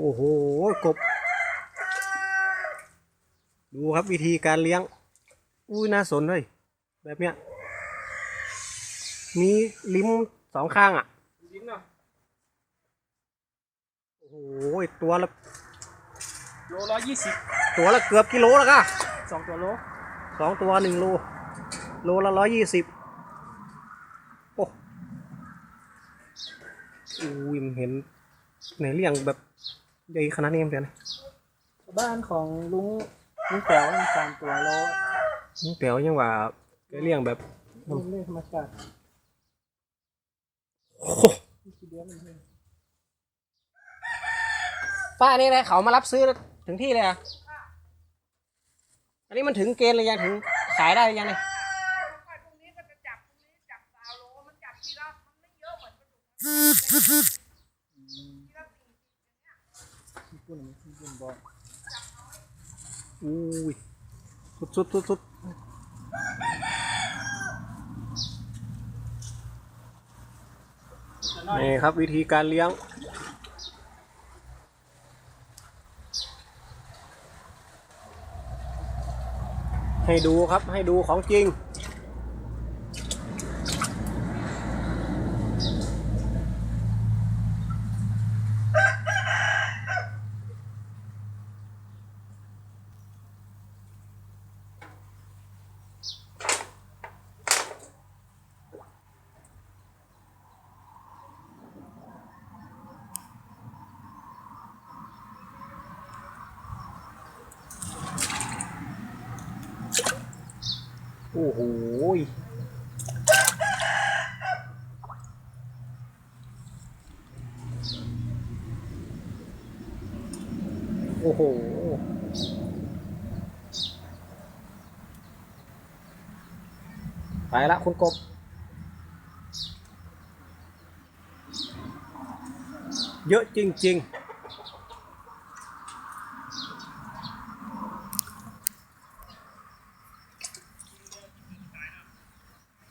โอ้โหกบ ดูครับวิธีการเลี้ยง อุ้ยน่าสนเลยแบบเนี้ย มีลิ้มสองข้างอะ ลิ้นเนาะโอ้โหตัวละโลร้อยยี่สิบตัวละเกือบกิโลแล้วก็สองตัวโลสองตัวหนึ่งโล โลละร้อยยี่สิบโอ้อุ้ยมันเห็นในเลี้ยงแบบ ใหญ่ขนาดนี้เหมือนกันบ้านของลุงลุงแป๋วมันสามตัวโลนี่แปลว่ายังว่าแกเลี้ยงแบบเล่นเล่นธรรมชาติโอ้โหทีเดียวมันเลยป้านี่เลยเขามารับซื้อถึงที่เลยเหรอะอันนี้มันถึงเกณฑ์เลยยังถึงขายได้หรือยังเนี่ยไปพรุ่งนี้ก็จะจับพรุ่งนี้จับสาวโลมันจับทีละมันไม่เยอะเหมือนปลาดุกทีละสี่ ญี่ปุ่นญี่ปุ่นบอกอุ้ยสุดสุดสุดสุดนี่ครับวิธีการเลี้ยงให้ดูครับให้ดูของจริง โอ้โหยโอ้โห ไปละคุณกบ เยอะจริง ๆ